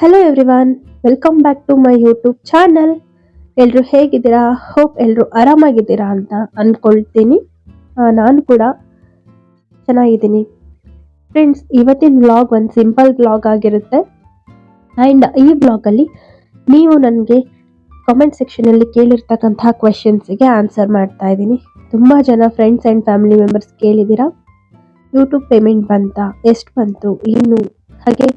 Hello everyone welcome back to my YouTube channel ಎಲ್ಲರೂ ಹೇಗಿದ್ದೀರಾ? Hope ಎಲ್ಲರೂ ಆರಾಮಾಗಿದ್ದೀರಾ ಅಂತ ಅಂದ್ಕೊಳ್ತೀನಿ ನಾನು ಕೂಡ ಚೆನ್ನಾಗಿದ್ದೀನಿ. ಫ್ರೆಂಡ್ಸ್ ಇವತ್ತಿನ ವ್ಲಾಗ್ ಒಂದು ಸಿಂಪಲ್ ವ್ಲಾಗ್ ಆಗಿರುತ್ತೆ. ಆ್ಯಂಡ್ ಈ ವ್ಲಾಗಲ್ಲಿ ನೀವು ನನಗೆ ಕಾಮೆಂಟ್ ಸೆಕ್ಷನಲ್ಲಿ ಕೇಳಿರ್ತಕ್ಕಂತಹ ಕ್ವೆಶನ್ಸಿಗೆ ಆನ್ಸರ್ ಮಾಡ್ತಾ ಇದ್ದೀನಿ. ತುಂಬ ಜನ ಫ್ರೆಂಡ್ಸ್ ಆ್ಯಂಡ್ ಫ್ಯಾಮಿಲಿ ಮೆಂಬರ್ಸ್ ಕೇಳಿದ್ದೀರಾ? ಯೂಟ್ಯೂಬ್ ಪೇಮೆಂಟ್ ಬಂತಾ? ಎಷ್ಟು ಬಂತು? ಏನು ಹಾಗೆ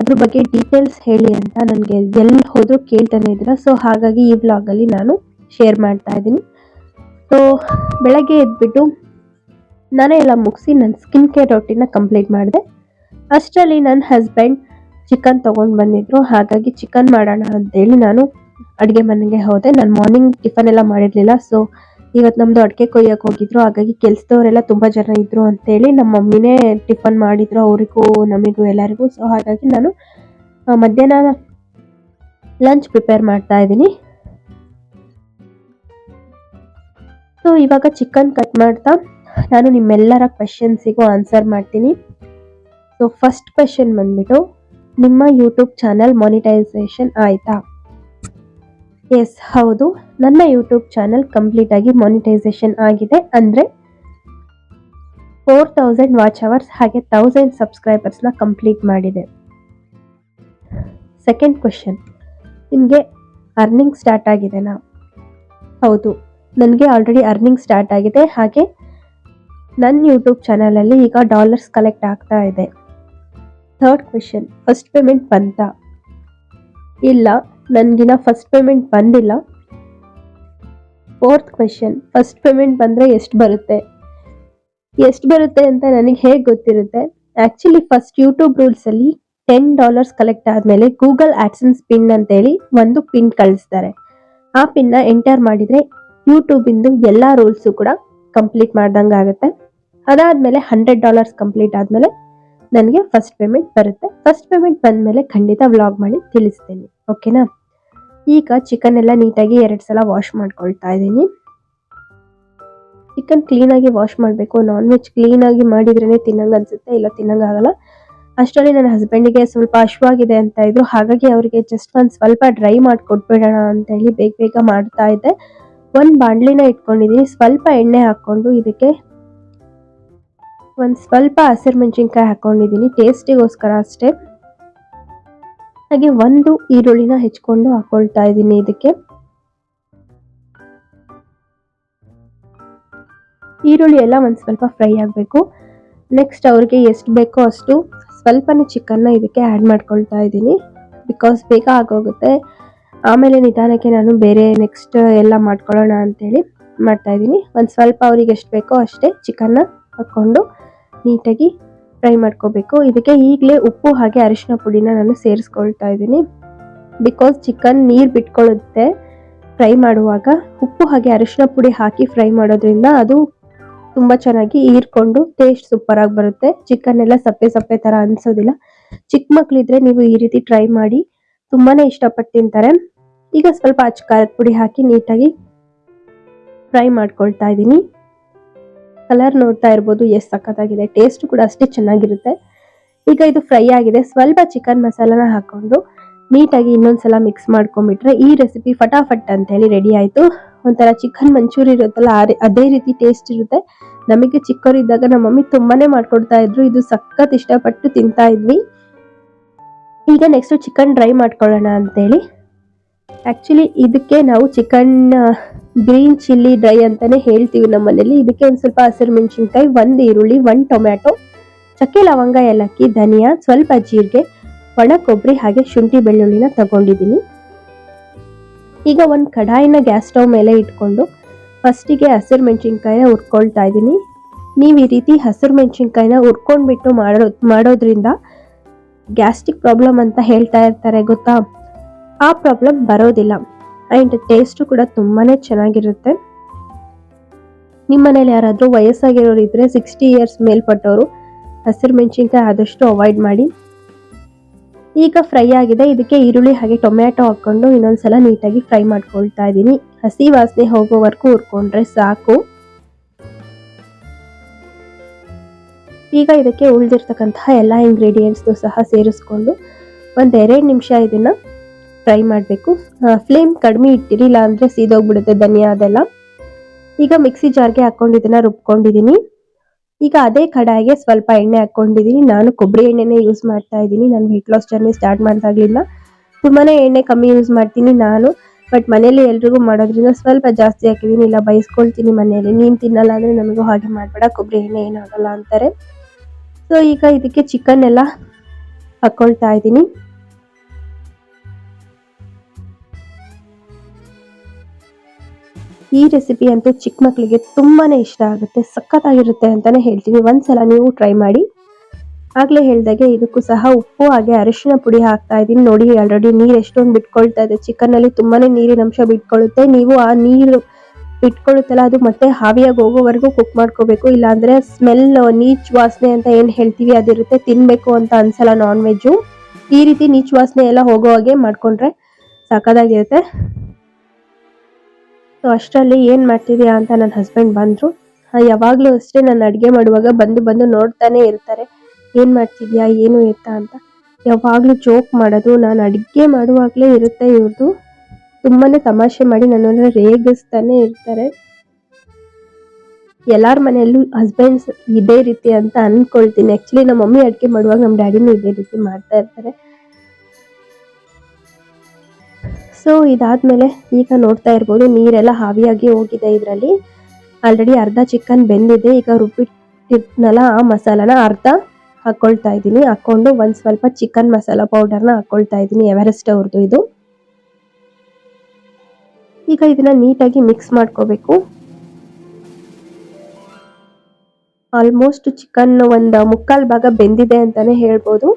ಅದ್ರ ಬಗ್ಗೆ ಡೀಟೇಲ್ಸ್ ಹೇಳಿ ಅಂತ ನನಗೆ ಎಲ್ಲಿ ಹೋದರೂ ಕೇಳ್ತಾನೆ ಇದ್ರ ಸೊ ಹಾಗಾಗಿ ಈ ವ್ಲಾಗಲ್ಲಿ ನಾನು ಶೇರ್ ಮಾಡ್ತಾ ಇದ್ದೀನಿ. ಸೊ ಬೆಳಗ್ಗೆ ಎದ್ಬಿಟ್ಟು ನಾನೇ ಎಲ್ಲ ಮುಗಿಸಿ ನನ್ನ ಸ್ಕಿನ್ ಕೇರ್ ರೊಟೀನ ಕಂಪ್ಲೀಟ್ ಮಾಡಿದೆ. ಅಷ್ಟರಲ್ಲಿ ನನ್ನ ಹಸ್ಬೆಂಡ್ ಚಿಕನ್ ತೊಗೊಂಡು ಬಂದಿದ್ರು. ಹಾಗಾಗಿ ಚಿಕನ್ ಮಾಡೋಣ ಅಂತೇಳಿ ನಾನು ಅಡುಗೆ ಮನೆಗೆ ಹೋದೆ. ನಾನು ಮಾರ್ನಿಂಗ್ ಟಿಫನ್ ಎಲ್ಲ ಮಾಡಿರಲಿಲ್ಲ. ಸೊ ಇವತ್ತು ನಮ್ದು ಅಡಿಕೆ ಕೊಯ್ಯಕ್ಕೆ ಹೋಗಿದ್ರು, ಹಾಗಾಗಿ ಕೆಲಸದವರೆಲ್ಲ ತುಂಬ ಜನ ಇದ್ರು ಅಂತೇಳಿ ನಮ್ಮ ಮಮ್ಮಿನೇ ಟಿಫನ್ ಮಾಡಿದ್ರು, ಅವರಿಗೂ ನಮಗೂ ಎಲ್ಲರಿಗೂ. ಸೊ ಹಾಗಾಗಿ ನಾನು ಮಧ್ಯಾಹ್ನ ಲಂಚ್ ಪ್ರಿಪೇರ್ ಮಾಡ್ತಾ ಇದ್ದೀನಿ. ಸೊ ಇವಾಗ ಚಿಕನ್ ಕಟ್ ಮಾಡ್ತಾ, ನಾನು ನಿಮ್ಮೆಲ್ಲರ ಕ್ವೆಶನ್ಸಿಗೂ ಆನ್ಸರ್ ಮಾಡ್ತೀನಿ. ಸೊ ಫಸ್ಟ್ ಕ್ವೆಶನ್ ಬಂದ್ಬಿಟ್ಟು, ನಿಮ್ಮ ಯೂಟ್ಯೂಬ್ ಚಾನಲ್ ಮಾನಿಟೈಸೇಷನ್ ಆಯಿತಾ? ಎಸ್ ಹೌದು. ನನ್ನ ಯೂಟ್ಯೂಬ್ ಚಾನಲ್ ಕಂಪ್ಲೀಟ್ ಆಗಿ ಮಾನಿಟೈಸೇಷನ್ ಆಗಿದೆ. ಅಂದರೆ ಫೋರ್ ತೌಸಂಡ್ ವಾಚ್ ಅವರ್ಸ್ ಹಾಗೆ ತೌಸಂಡ್ ಸಬ್ಸ್ಕ್ರೈಬರ್ಸ್ನ ಕಂಪ್ಲೀಟ್ ಮಾಡಿದೆ. ಸೆಕೆಂಡ್ ಕ್ವೆಶನ್ ನಿಮಗೆ ಅರ್ನಿಂಗ್ ಸ್ಟಾರ್ಟ್ ಆಗಿದೆನಾ ಹೌದು. ನನಗೆ ಆಲ್ರೆಡಿ ಅರ್ನಿಂಗ್ ಸ್ಟಾರ್ಟ್ ಆಗಿದೆ. ಹಾಗೆ ನನ್ನ ಯೂಟ್ಯೂಬ್ ಚಾನಲಲ್ಲಿ ಈಗ ಡಾಲರ್ಸ್ ಕಲೆಕ್ಟ್ ಆಗ್ತಾ ಇದೆ. ಥರ್ಡ್ ಕ್ವೆಶನ್ ಫಸ್ಟ್ ಪೇಮೆಂಟ್ ಬಂತಾ? ಇಲ್ಲ. ನನಗಿನ ಫಸ್ಟ್ ಪೇಮೆಂಟ್ ಬಂದಿಲ್ಲ. ಫೋರ್ತ್ ಕ್ವೆಶನ್ ಫಸ್ಟ್ ಪೇಮೆಂಟ್ ಬಂದರೆ ಎಷ್ಟು ಬರುತ್ತೆ? ಎಷ್ಟು ಬರುತ್ತೆ ಅಂತ ನನಗೆ ಹೇಗೆ ಗೊತ್ತಿರುತ್ತೆ? ಆ್ಯಕ್ಚುಲಿ ಫಸ್ಟ್ ಯೂಟ್ಯೂಬ್ ರೂಲ್ಸಲ್ಲಿ ಟೆನ್ ಡಾಲರ್ಸ್ ಕಲೆಕ್ಟ್ ಆದಮೇಲೆ ಗೂಗಲ್ ಆ್ಯಡ್ಸನ್ಸ್ ಪಿನ್ ಅಂತೇಳಿ ಒಂದು ಪಿನ್ ಕಳಿಸ್ತಾರೆ. ಆ ಪಿನ್ನ ಎಂಟರ್ ಮಾಡಿದರೆ ಯೂಟ್ಯೂಬಿಂದು ಎಲ್ಲ ರೂಲ್ಸು ಕೂಡ ಕಂಪ್ಲೀಟ್ ಮಾಡ್ದಂಗೆ ಆಗುತ್ತೆ. ಅದಾದಮೇಲೆ ಹಂಡ್ರೆಡ್ ಡಾಲರ್ಸ್ ಕಂಪ್ಲೀಟ್ ಆದಮೇಲೆ ನನಗೆ ಫಸ್ಟ್ ಪೇಮೆಂಟ್ ಬರುತ್ತೆ. ಫಸ್ಟ್ ಪೇಮೆಂಟ್ ಬಂದಮೇಲೆ ಖಂಡಿತ ವ್ಲಾಗ್ ಮಾಡಿ ತಿಳಿಸ್ತೀನಿ. ಓಕೆನಾ ಈಗ ಚಿಕನ್ ಎಲ್ಲ ನೀಟಾಗಿ ಎರಡು ಸಲ ವಾಶ್ ಮಾಡ್ಕೊಳ್ತಾ ಇದ್ದೀನಿ. ಚಿಕನ್ ಕ್ಲೀನಾಗಿ ವಾಶ್ ಮಾಡಬೇಕು. ನಾನ್ ವೆಜ್ ಕ್ಲೀನಾಗಿ ಮಾಡಿದ್ರೇ ತಿನ್ನಂಗೆ ಅನ್ಸುತ್ತೆ, ಇಲ್ಲ ತಿನ್ನಂಗಾಗಲ್ಲ ಅಷ್ಟರಲ್ಲಿ ನನ್ನ ಹಸ್ಬೆಂಡಿಗೆ ಸ್ವಲ್ಪ ಅಶ್ವಾಗಿದೆ ಅಂತ ಇದ್ರು. ಹಾಗಾಗಿ ಅವರಿಗೆ ಜಸ್ಟ್ ಒಂದು ಸ್ವಲ್ಪ ಡ್ರೈ ಮಾಡಿ ಕೊಟ್ಬಿಡೋಣ ಅಂತ ಹೇಳಿ ಬೇಗ ಬೇಗ ಮಾಡ್ತಾ ಇದ್ದೆ. ಒಂದು ಬಾಣಲಿನ ಇಟ್ಕೊಂಡಿದ್ದೀನಿ ಸ್ವಲ್ಪ ಎಣ್ಣೆ ಹಾಕ್ಕೊಂಡು ಇದಕ್ಕೆ ಒಂದು ಸ್ವಲ್ಪ ಹಸಿರು ಮೆಣಸಿನ್ಕಾಯಿ ಹಾಕ್ಕೊಂಡಿದ್ದೀನಿ ಟೇಸ್ಟಿಗೋಸ್ಕರ ಅಷ್ಟೇ. ಹಾಗೆ ಒಂದು ಈರುಳ್ಳಿನ ಹೆಚ್ಕೊಂಡು ಹಾಕೊಳ್ತಾ ಇದ್ದೀನಿ ಇದಕ್ಕೆ. ಈರುಳ್ಳಿ ಎಲ್ಲ ಒಂದು ಸ್ವಲ್ಪ ಫ್ರೈ ಆಗಬೇಕು. ನೆಕ್ಸ್ಟ್ ಅವ್ರಿಗೆ ಎಷ್ಟು ಬೇಕೋ ಅಷ್ಟು ಸ್ವಲ್ಪನೇ ಚಿಕನ್ನ ಇದಕ್ಕೆ ಆ್ಯಡ್ ಮಾಡ್ಕೊಳ್ತಾ ಇದ್ದೀನಿ. ಬಿಕಾಸ್ ಬೇಗ ಆಗೋಗುತ್ತೆ. ಆಮೇಲೆ ನಿಧಾನಕ್ಕೆ ನಾನು ಬೇರೆ ನೆಕ್ಸ್ಟ್ ಎಲ್ಲ ಮಾಡ್ಕೊಳ್ಳೋಣ ಅಂತೇಳಿ ಮಾಡ್ತಾ ಇದ್ದೀನಿ. ಒಂದು ಸ್ವಲ್ಪ ಅವ್ರಿಗೆ ಎಷ್ಟು ಬೇಕೋ ಅಷ್ಟೇ ಚಿಕನ್ನ ಹಾಕ್ಕೊಂಡು ನೀಟಾಗಿ ಫ್ರೈ ಮಾಡ್ಕೋಬೇಕು. ಇದಕ್ಕೆ ಈಗಲೇ ಉಪ್ಪು ಹಾಗೆ ಅರಿಶಿನ ಪುಡಿನ ನಾನು ಸೇರಿಸ್ಕೊಳ್ತಾ ಇದ್ದೀನಿ. ಬಿಕಾಸ್ ಚಿಕನ್ ನೀರು ಬಿಟ್ಕೊಳ್ಳುತ್ತೆ ಫ್ರೈ ಮಾಡುವಾಗ, ಉಪ್ಪು ಹಾಗೆ ಅರಿಶಿನ ಪುಡಿ ಹಾಕಿ ಫ್ರೈ ಮಾಡೋದ್ರಿಂದ ಅದು ತುಂಬ ಚೆನ್ನಾಗಿ ಹೀರ್ಕೊಂಡು ಟೇಸ್ಟ್ ಸೂಪರ್ ಆಗಿ ಬರುತ್ತೆ. ಚಿಕನ್ ಎಲ್ಲ ಸಪ್ಪೆ ಸಪ್ಪೆ ಥರ ಅನಿಸೋದಿಲ್ಲ. ಚಿಕ್ಕ ಮಕ್ಕಳಿದ್ರೆ ನೀವು ಈ ರೀತಿ ಟ್ರೈ ಮಾಡಿ, ತುಂಬಾನೇ ಇಷ್ಟಪಟ್ಟು ತಿಂತಾರೆ. ಈಗ ಸ್ವಲ್ಪ ಅಚ್ಚ ಪುಡಿ ಹಾಕಿ ನೀಟಾಗಿ ಫ್ರೈ ಮಾಡ್ಕೊಳ್ತಾ ಇದ್ದೀನಿ. ಕಲರ್ ನೋಡ್ತಾ ಇರ್ಬೋದು. ಎಷ್ಟು ಸಖತ್ತಾಗಿದೆ. ಟೇಸ್ಟ್ ಕೂಡ ಅಷ್ಟೇ ಚೆನ್ನಾಗಿರುತ್ತೆ. ಈಗ ಇದು ಫ್ರೈ ಆಗಿದೆ. ಸ್ವಲ್ಪ ಚಿಕನ್ ಮಸಾಲಾನ ಹಾಕೊಂಡು ನೀಟಾಗಿ ಇನ್ನೊಂದ್ಸಲ ಮಿಕ್ಸ್ ಮಾಡ್ಕೊಂಡ್ಬಿಟ್ರೆ ಈ ರೆಸಿಪಿ ಫಟಾಫಟ್ ಅಂತ ಹೇಳಿ ರೆಡಿ ಆಯಿತು. ಒಂಥರ ಚಿಕನ್ ಮಂಚೂರಿ ಇರುತ್ತಲ್ಲ, ಅದೇ ರೀತಿ ಟೇಸ್ಟ್ ಇರುತ್ತೆ. ನಮಗೆ ಚಿಕ್ಕವರಿದ್ದಾಗ ನಮ್ಮ ಮಮ್ಮಿ ತುಂಬಾನೇ ಮಾಡ್ಕೊಡ್ತಾ ಇದ್ರು. ಇದು ಸಖತ್ ಇಷ್ಟಪಟ್ಟು ತಿಂತಾ ಇದ್ವಿ. ಈಗ ನೆಕ್ಸ್ಟ್ ಚಿಕನ್ ಡ್ರೈ ಮಾಡ್ಕೊಳ್ಳೋಣ ಅಂತೇಳಿ. ಆಕ್ಚುಲಿ ಇದಕ್ಕೆ ನಾವು ಚಿಕನ್ ಗ್ರೀನ್ ಚಿಲ್ಲಿ ಡ್ರೈ ಅಂತಾನೆ ಹೇಳ್ತೀವಿ ನಮ್ಮ ಮನೇಲಿ. ಇದಕ್ಕೆ ಒಂದು ಸ್ವಲ್ಪ ಹಸಿರು ಮೆಣಸಿನ್ಕಾಯಿ, ಒಂದು ಈರುಳ್ಳಿ, ಒಂದು ಟೊಮ್ಯಾಟೊ, ಚಕ್ಕೆ ಲವಂಗ, ಏಲಕ್ಕಿ, ಧನಿಯಾ, ಸ್ವಲ್ಪ ಜೀರಿಗೆ, ಒಣ ಕೊಬ್ಬರಿ ಹಾಗೆ ಶುಂಠಿ ಬೆಳ್ಳುಳ್ಳಿನ ತಗೊಂಡಿದ್ದೀನಿ. ಈಗ ಒಂದು ಕಡಾಯಿನ ಗ್ಯಾಸ್ ಸ್ಟವ್ ಮೇಲೆ ಇಟ್ಕೊಂಡು ಫಸ್ಟಿಗೆ ಹಸಿರು ಮೆಣಸಿನ್ಕಾಯಿನ ಹುರ್ಕೊಳ್ತಾ ಇದ್ದೀನಿ. ನೀವು ಈ ರೀತಿ ಹಸಿರು ಮೆಣಸಿನ್ಕಾಯಿನ ಹುರ್ಕೊಂಡ್ಬಿಟ್ಟು ಮಾಡೋ, ಮಾಡೋದ್ರಿಂದ ಗ್ಯಾಸ್ಟ್ರಿಕ್ ಪ್ರಾಬ್ಲಮ್ ಅಂತ ಹೇಳ್ತಾ ಇರ್ತಾರೆ, ಗೊತ್ತಾ? ಆ ಪ್ರಾಬ್ಲಮ್ ಬರೋದಿಲ್ಲ. ಆ್ಯಂಡ್ ಟೇಸ್ಟು ಕೂಡ ತುಂಬಾ ಚೆನ್ನಾಗಿರುತ್ತೆ. ನಿಮ್ಮ ಮನೇಲಿ ಯಾರಾದರೂ ವಯಸ್ಸಾಗಿರೋರು ಇದ್ದರೆ ಸಿಕ್ಸ್ಟಿ ಇಯರ್ಸ್ ಮೇಲ್ಪಟ್ಟವರು, ಹಸಿರು ಮೆಣಸಿನ್ಕಾಯಿ ಆದಷ್ಟು ಅವಾಯ್ಡ್ ಮಾಡಿ. ಈಗ ಫ್ರೈ ಆಗಿದೆ, ಇದಕ್ಕೆ ಈರುಳ್ಳಿ ಹಾಗೆ ಟೊಮ್ಯಾಟೊ ಹಾಕ್ಕೊಂಡು ಇನ್ನೊಂದ್ಸಲ ನೀಟಾಗಿ ಫ್ರೈ ಮಾಡ್ಕೊಳ್ತಾ ಇದ್ದೀನಿ. ಹಸಿ ವಾಸನೆ ಹೋಗೋವರೆಗೂ ಹುರ್ಕೊಂಡ್ರೆ ಸಾಕು. ಈಗ ಇದಕ್ಕೆ ಉಳಿದಿರ್ತಕ್ಕಂತಹ ಎಲ್ಲ ಇಂಗ್ರೀಡಿಯೆಂಟ್ಸ್ನು ಸಹ ಸೇರಿಸ್ಕೊಂಡು ಒಂದು ಎರಡು ನಿಮಿಷ ಇದನ್ನ ಫ್ರೈ ಮಾಡಬೇಕು. ಫ್ಲೇಮ್ ಕಡಿಮೆ ಇಟ್ಟಿರಿ ಇಲ್ಲ ಅಂದರೆ ಸೀದೋಗ್ಬಿಡುತ್ತೆ ಧನಿಯಾ ಅದೆಲ್ಲ. ಈಗ ಮಿಕ್ಸಿ ಜಾರ್ಗೆ ಇದನ್ನ ರುಬ್ಕೊಂಡಿದ್ದೀನಿ ಈಗ ಅದೇ ಕಡಾಯಿಗೆ ಸ್ವಲ್ಪ ಎಣ್ಣೆ ಹಾಕ್ಕೊಂಡಿದ್ದೀನಿ ನಾನು ಕೊಬ್ಬರಿ ಎಣ್ಣೆನೇ ಯೂಸ್ ಮಾಡ್ತಾ ಇದ್ದೀನಿ. ನಾನು ವೆಯ್ಟ್ ಲಾಸ್ ಜರ್ನಿ ಸ್ಟಾರ್ಟ್ ಮಾಡಿದಾಗಲಿಂದ ತುಂಬಾನೇ ಎಣ್ಣೆ ಕಮ್ಮಿ ಯೂಸ್ ಮಾಡ್ತೀನಿ ನಾನು. ಬಟ್ ಮನೇಲಿ ಎಲ್ರಿಗೂ ಮಾಡೋದ್ರಿಂದ ಸ್ವಲ್ಪ ಜಾಸ್ತಿ ಹಾಕಿದ್ದೀನಿ ಇಲ್ಲ ಬಯಸ್ಕೊಳ್ತೀನಿ ಮನೆಯಲ್ಲಿ. ನೀನು ತಿನ್ನಲ್ಲ ಅಂದರೆ ನಮಗೂ ಹಾಗೆ ಮಾಡಬೇಡ. ಕೊಬ್ಬರಿ ಎಣ್ಣೆ ಏನಾಗಲ್ಲ ಅಂತಾರೆ. ಸೊ ಈಗ ಇದಕ್ಕೆ ಚಿಕನ್ ಎಲ್ಲ ಹಾಕ್ಕೊಳ್ತಾ ಇದ್ದೀನಿ. ಈ ರೆಸಿಪಿ ಅಂತೂ ಚಿಕ್ಕ ಮಕ್ಕಳಿಗೆ ತುಂಬಾನೇ ಇಷ್ಟ ಆಗುತ್ತೆ, ಸಖತ್ತಾಗಿರುತ್ತೆ ಅಂತಾನೆ ಹೇಳ್ತೀನಿ. ಒಂದ್ಸಲ ನೀವು ಟ್ರೈ ಮಾಡಿ. ಆಗ್ಲೇ ಹೇಳಿದಾಗೆ ಇದಕ್ಕೂ ಸಹ ಉಪ್ಪು ಹಾಗೆ ಅರಿಶಿನ ಪುಡಿ ಹಾಕ್ತಾ ಇದ್ದೀನಿ. ನೋಡಿ ಆಲ್ರೆಡಿ ನೀರು ಎಷ್ಟೊಂದು ಬಿಟ್ಕೊಳ್ತಾ ಇದೆ. ಚಿಕನ್ ತುಂಬಾ ನೀರಿನ ಅಂಶ ಬಿಟ್ಕೊಳ್ಳುತ್ತೆ. ನೀವು ಆ ನೀರು ಬಿಟ್ಕೊಳ್ಳುತ್ತಲ್ಲ, ಅದು ಮತ್ತೆ ಹಾವಿಯಾಗಿ ಹೋಗೋವರೆಗೂ ಕುಕ್ ಮಾಡ್ಕೋಬೇಕು. ಇಲ್ಲಾಂದ್ರೆ ಸ್ಮೆಲ್ ನೀಚ್ ವಾಸನೆ ಅಂತ ಏನು ಹೇಳ್ತೀವಿ, ಅದಿರುತ್ತೆ. ತಿನ್ಬೇಕು ಅಂತ ಅನ್ಸಲ್ಲ ನಾನ್ ವೆಜ್ಜು ಈ ರೀತಿ ನೀಚ್ ವಾಸನೆ ಎಲ್ಲ ಹೋಗೋ ಹಾಗೆ ಮಾಡ್ಕೊಂಡ್ರೆ ಸಖತ್ತಾಗಿರುತ್ತೆ ಸೊ ಅಷ್ಟರಲ್ಲಿ ಏನ್ ಮಾಡ್ತಿದ್ಯಾ? ಅಂತ ನನ್ನ ಹಸ್ಬೆಂಡ್ ಬಂದ್ರು. ಯಾವಾಗಲೂ ಅಷ್ಟೇ ನಾನು ಅಡಿಗೆ ಮಾಡುವಾಗ ಬಂದು ಬಂದು ನೋಡ್ತಾನೆ ಇರ್ತಾರೆ. ಏನ್ ಮಾಡ್ತಿದ್ಯಾ, ಏನು ಎತ್ತ? ಅಂತ. ಯಾವಾಗ್ಲೂ ಜೋಕ್ ಮಾಡೋದು, ನಾನು ಅಡಿಗೆ ಮಾಡುವಾಗಲೇ ಇರುತ್ತೆ ಇವ್ರದ್ದು ತುಂಬಾನೇ ತಮಾಷೆ ಮಾಡಿ ನನ್ನನ್ನ ರೇಗಿಸ್ತಾನೆ ಇರ್ತಾರೆ. ಎಲ್ಲರ ಮನೆಯಲ್ಲೂ ಹಸ್ಬೆಂಡ್ಸ್ ಇದೇ ರೀತಿ ಅಂತ ಅನ್ಕೊಳ್ತೀನಿ. ಆ್ಯಕ್ಚುಲಿ ನಮ್ಮ ಮಮ್ಮಿ ಅಡುಗೆ ಮಾಡುವಾಗ ನಮ್ಮ ಡ್ಯಾಡಿನೂ ಇದೇ ರೀತಿ ಮಾಡ್ತಾ ಇರ್ತಾರೆ. ಸೊ ಇದಾದ್ಮೇಲೆ ಈಗ ನೋಡ್ತಾ ಇರ್ಬೋದು, ನೀರೆಲ್ಲ ಹಾವಿಯಾಗಿ ಹೋಗಿದೆ ಇದರಲ್ಲಿ. ಆಲ್ರೆಡಿ ಅರ್ಧ ಚಿಕನ್ ಬೆಂದಿದೆ, ಈಗ ರುಬ್ಬಿಟ್ಟಿದ್ನಲ್ಲ ಆ ಮಸಾಲಾನ ಅರ್ಧ ಹಾಕ್ಕೊಳ್ತಾ ಇದ್ದೀನಿ. ಹಾಕೊಂಡು ಒಂದು ಸ್ವಲ್ಪ ಚಿಕನ್ ಮಸಾಲ ಪೌಡರ್ನ ಹಾಕ್ಕೊಳ್ತಾ ಇದ್ದೀನಿ ಎವರೆಸ್ಟ್ ಅವ್ರದ್ದು ಇದು. ಈಗ ಇದನ್ನ ನೀಟಾಗಿ ಮಿಕ್ಸ್ ಮಾಡ್ಕೋಬೇಕು. ಆಲ್ಮೋಸ್ಟ್ ಚಿಕನ್ ಒಂದು ಮುಕ್ಕಾಲು ಭಾಗ ಬೆಂದಿದೆ ಅಂತಾನೆ ಹೇಳ್ಬೋದು.